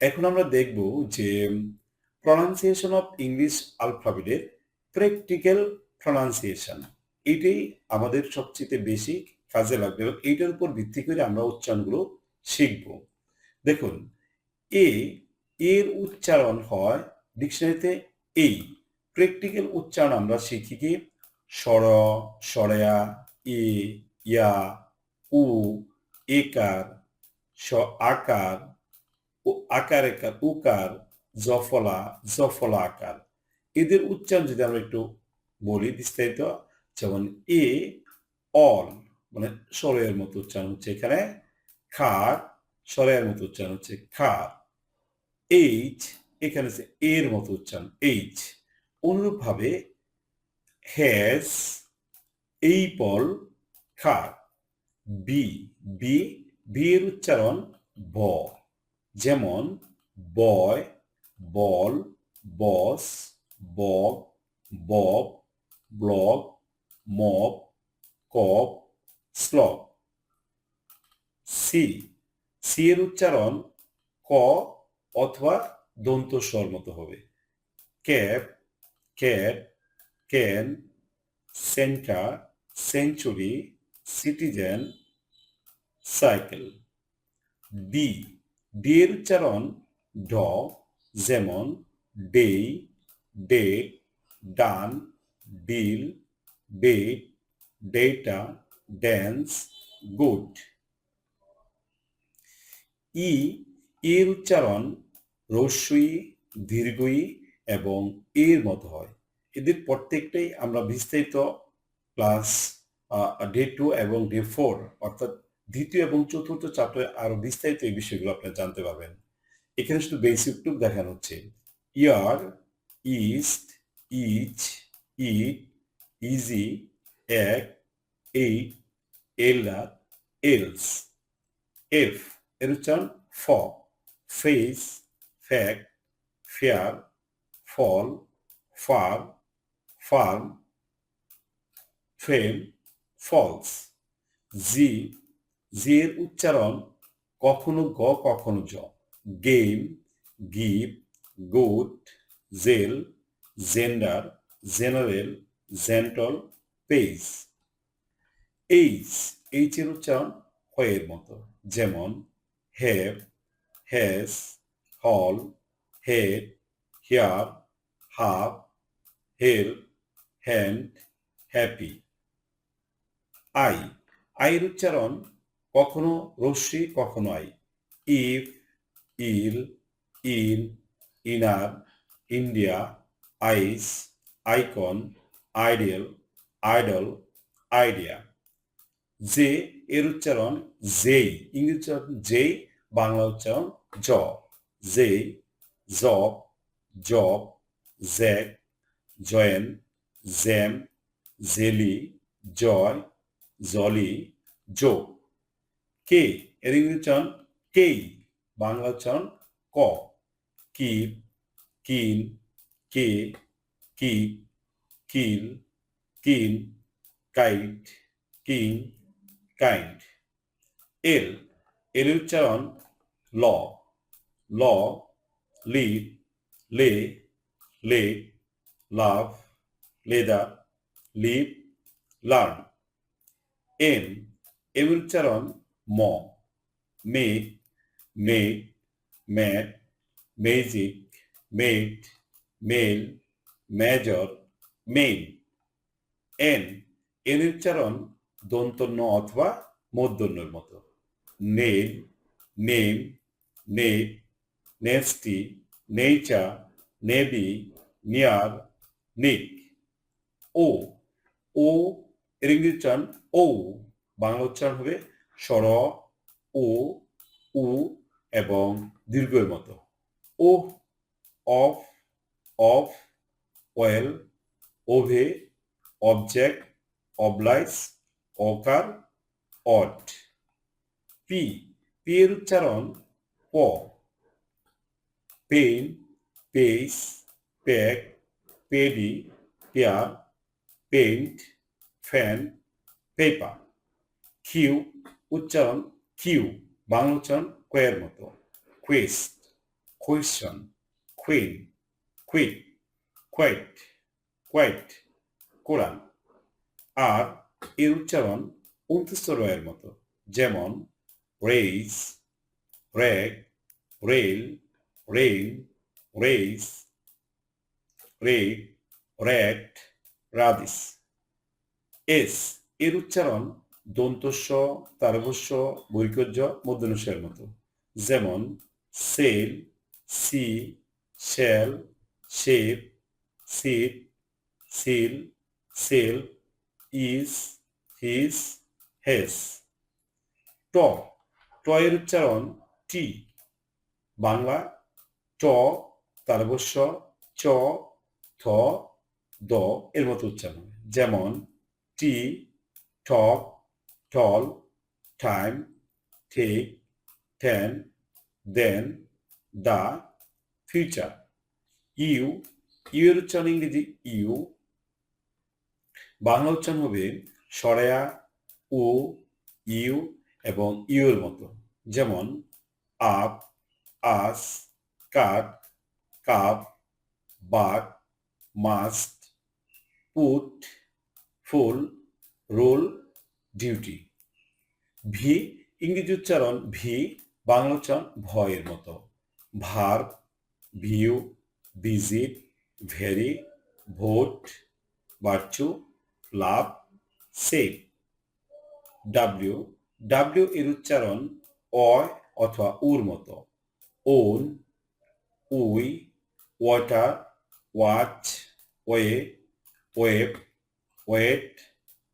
এখন আমরা দেখব যে প্রনাউন্সিয়েশন অফ ইংলিশ আলফাবেটের প্র্যাকটিক্যাল প্রনাউন্সিয়েশন এটাই আমাদের সবচেয়ে বেশি কাজে লাগবে এবং এইটার উপর ভিত্তি করে আমরা উচ্চারণগুলো শিখব। দেখুন এ এর উচ্চারণ হয় ডিকশনারিতে এই প্র্যাকটিক্যাল উচ্চারণ আমরা শিখি কি? স্বর স্বরেয়া ই ইয়া, উ, একার, স, আকার আকার একার উকার জফলা জফলা আকার এদের উচ্চারণ যদি আমরা একটু বলি বিস্তারিত, যেমন এ, অল মানে স্বরের মতো উচ্চারণ হচ্ছে এখানে। খার স্বরের মতো উচ্চারণ হচ্ছে খার। এইচ, এখানে হচ্ছে এর মতো উচ্চারণ, এইচ। অনুরূপভাবে হ্যাজ, এই পল, খার। বি বি বি এর উচ্চারণ ব। যেমন boy ball boss bob bob blog mob cop slop C C এর উচ্চারণ ক অথবা দন্ত স্বর মতো হবে। Cap cat can, centre, century, citizen, cycle. D D এর উচ্চারণ ড, যেমন day date done deal date data, dance, good. E এর উচ্চারণ রস্যই দীর্ঘই এবং এর মতো হয়। এদের প্রত্যেকটাই আমরা বিস্তারিত ক্লাস ডে টু এবং ডে ফোর, অর্থাৎ দ্বিতীয় এবং চতুর্থ চ্যাপ্টারে আরও বিস্তারিত এই বিষয়গুলো আপনারা জানতে পারবেন। এখানে শুধু বেসিক টুক দেখানো হচ্ছে। Year east each eat easy এক এইট এল্লা এলস এফ এর উচ্চারণ ফ face fact fair fall far farm frame falls G G এর উচ্চারণ কখনো গ, কখনো জ। Game give good jail, gender, general, gentle page H H এর উচ্চারণ হয়ের মতো। যেমন, have has hall, head, hair, half help hand, happy. I, আইয়ের উচ্চারণ কখনো রশ্মি কখনো I if, ill, in, inner, India, ice, icon ideal idol, idea. J এর উচ্চারণ যেই ইংরেজি উচ্চারণ যেই বাংলা উচ্চারণ জ। যেই job job, jack, join, jam, jelly, joy, jolly যোগ কে এর ইংরেজি উচ্চারণ কেই বাংলা উচ্চারণ ক, কিপ, কিন, কে, কিপ, কিল, কিন, কাইট, কিং কাইন্ড এল এর উচ্চারণ ল ল লিড লে লে লাভ লেদা লিভ লার্ন। এম এর উচ্চারণ ম make make mat magic made mail, major, main. N এর উচ্চারণ দন্তন্য অথবা মূর্ধন্যের মতো। Nail, name net nasty nature navy near, nick. O O, এর ইংরেজি ও বাংলা উচ্চারণ হবে স্বর ও, উ এবং দীর্ঘের মতো। ও, of off, well, ওভে, object oblige occur ought P P এর উচ্চারণ প। Pen pace pack, paddy, pair, paint, fan, paper. Q উচ্চারণ কিউ বাংলা উচ্চারণ কোয়ের মতো। Quest question, queen, quit, quite, quite, কোরআন আর এর উচ্চারণ উনত্রিশ রয়ের মতো। যেমন race rag rail rain race red rat radish. S এর উচ্চারণ দন্তস্ব তারবস্য বৈকর্য মধ্যনস্যের মতো। যেমন, sell see shell shape seat seal, sell, is, his, has. ট ট এর উচ্চারণ টি। বাংলা, ট তারবস্য চ, থ, দ, এর মতো উচ্চারণ। যেমন, টি টক টল টাইম ঠিক ten then the future U U এর উচ্চারণ ইংরেজি, ইউ। বাংলা উচ্চারণ হবে সরেয়া, ও, ইউ এবং ইউ এর মতো। যেমন, up, us, cut, cup, but, must, put, full, roll duty V ইংরেজি উচ্চারণ ভি বাংলা উচ্চারণ ভয়ের মতো। Var view visit very, vote বার্চু love save W W এর উচ্চারণ অয় অথবা উর মতো। One, we, water, watch, way, web, wait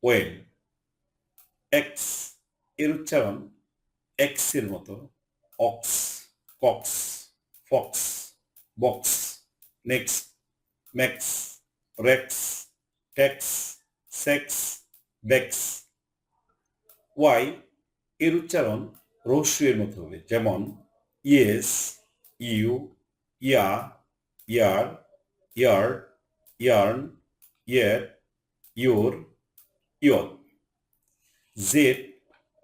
well এক্সের উচ্চারণ এক্সের মতো। Ox cox fox box next max rex tax sex vex Y এর উচ্চারণ রস্যু এর মতো হবে। যেমন yes you ya year year yarn yer your yore Z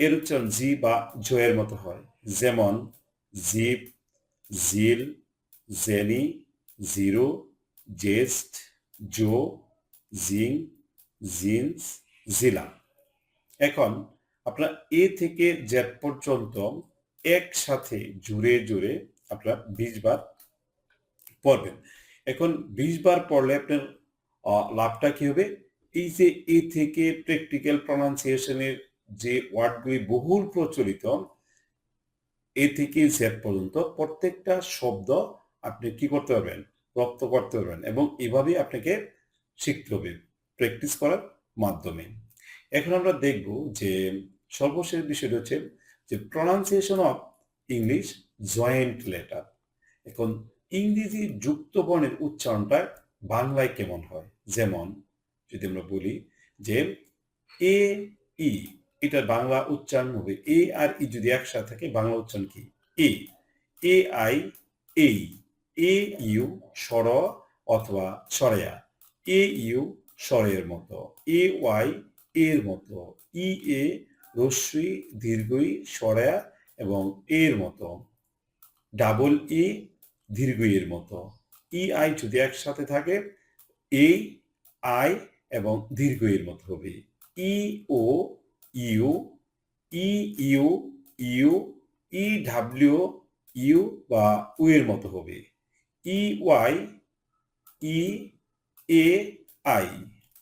এর উচ্চারণ জি বা জয়ের মতো হয়। যেমন zip zeal, zany, zero, zest, zoo, zing, jeans, জিলা। এখন, আপনার এ থেকে জেড পর্যন্ত একসাথে জুড়ে জুড়ে আপনার বিশ বার পড়বেন। এখন বিশ বার পড়লে আপনার লাভটা কি হবে? এই যে এ থেকে প্র্যাকটিক্যাল প্রনাউন্সিয়েশনের যে ওয়ার্ডগুলি বহুল প্রচলিত, এ থেকে জেড পর্যন্ত প্রত্যেকটা শব্দ আপনি কি করতে পারবেন? রপ্ত করতে পারবেন এবং এভাবেই আপনাকে শিখতে হবে প্র্যাকটিস করার মাধ্যমে। এখন আমরা দেখব যে সর্বশেষ বিষয়টা হচ্ছে যে pronunciation of English joint letter. এখন ইংরেজি যুক্ত বর্ণের উচ্চারণটা বাংলায় কেমন হয়? যেমন যদি আমরা বলি যে এ, ই, এটার বাংলা উচ্চারণ হবে এ আর ই যদি একসাথে থাকে, বাংলা উচ্চারণ কি? এ এ আই এই এ ইউ, স্বর অথবা সরেয়া এ ইউ, স্বরের মতো। এ ওয়াই, এর মতো। ই, এ রস্যই দীর্ঘই সরেয়া এবং এর মতো। ডাবল ই দীর্ঘই এর মতো। ই, আই যদি একসাথে থাকে এই আই এবং দীর্ঘ এর মতো হবে। E, O, U, E, U U, E, W, U বা উ এর মতো হবে। E, Y, E, A, I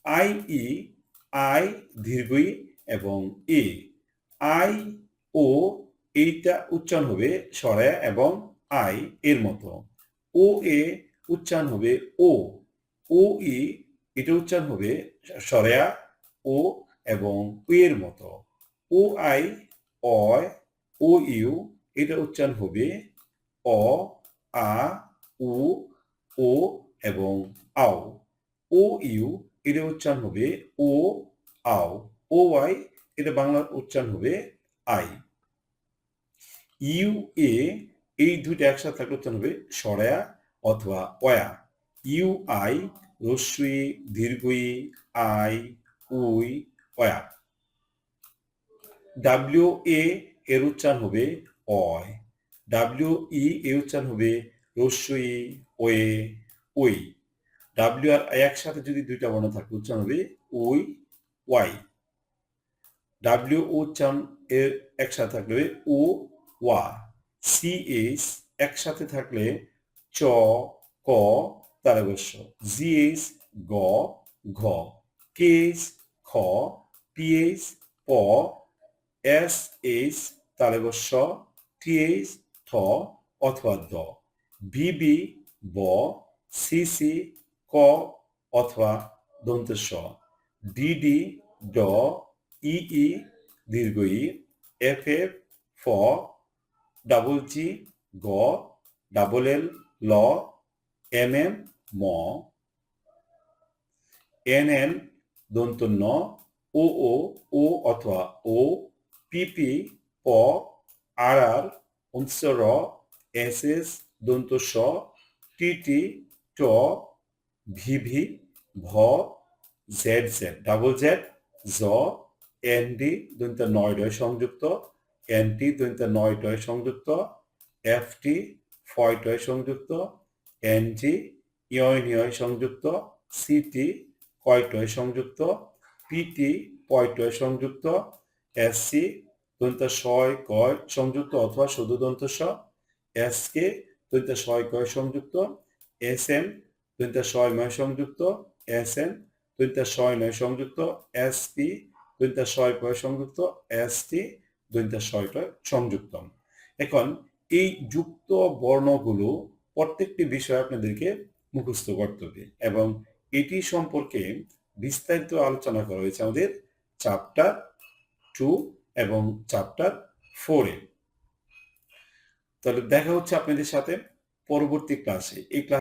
I, E, I, দীর্ঘই এবং এ। আই, ও, এইটা উচ্চারণ হবে সরায়া এবং আই এর মতো। ও, এ উচ্চারণ হবে ও। ও, ই এটা উচ্চারণ হবে সরেয়া, ও এবং এর মতো। ও আই, অয়, ও ইউ, এটা উচ্চারণ হবে অ, আ, উ, ও এবং আও। ও ইউ, এটা উচ্চারণ হবে ও, আও। ও আই, এটা বাংলার উচ্চারণ হবে আই। ইউ, এ, এই দুইটা একসাথে থাকলে উচ্চারণ হবে সরেয়া অথবা অয়া। ইউ, আই রস্যই দীর্ঘই, আই, উই, অয়া। ডাব্লিউ এ এর উচ্চারণ হবে অয়। ডাব্লিউ ই এর উচ্চারণ হবে রস্যই ওয়ে ওই ডাব্লিউ আর একসাথে যদি দুইটা বর্ণ থাকে, উচ্চারণ হবে ওই ওয়াই। ডাব্লিউ ও উচ্চারণ এর একসাথে থাকলে ও ওয়া। সি এস একসাথে থাকলে চ, ক তারবস্য জি এইচ গ, ঘ কে এইচ খ পি এইচ প, এস তালবস্য টি এইচ থ, অথবা দ। বিবি, ব, সিসি, ক, অথবা দন্তস্ব। ডিডি, ড, ইই দীর্ঘ ই এফ এফ ফ, ডাবল জি, গ, ডাবল এল, ল, এম এম ম, এন এন দন্ত ন ও ও ও অথবা ও পিপি প আর আর অংশ র, এস এস, দন্ত, স, টি টি, ট, ভি ভি, ভ জেড জেড ডাবল জেড জ, এন, ডি, দন্ত নয় সংযুক্ত, এন, টি, দন্ত নয় সংযুক্ত, এফ, টি, ফয় সংযুক্ত, এন, জি ইয় নিয় সংযুক্ত সি টি কয়টয় সংযুক্ত, পিটি পয়টয় সংযুক্ত এস সি দন্ত ছয় কয় সংযুক্ত অথবা শুধু দন্ত স এস কে দন্ত ছয় কয় সংযুক্ত এস এম দন্ত ছয় নয় সংযুক্ত এস এন দন্ত ছয় নয় সংযুক্ত এস পি দন্ত ছয় কয় সংযুক্ত এস টি দন্ত ছয়টয় সংযুক্ত। এখন এই যুক্ত বর্ণগুলো প্রত্যেকটি বিষয় আপনাদেরকে মুখস্থ কর্তব্যে এবং এটি সম্পর্কে বিস্তারিত আলোচনা করা হয়েছে আমাদের চ্যাপ্টার টু এবং চ্যাপ্টার ফোরে তাহলে দেখা হচ্ছে আপনাদের সাথে পরবর্তী ক্লাসে এই ক্লাস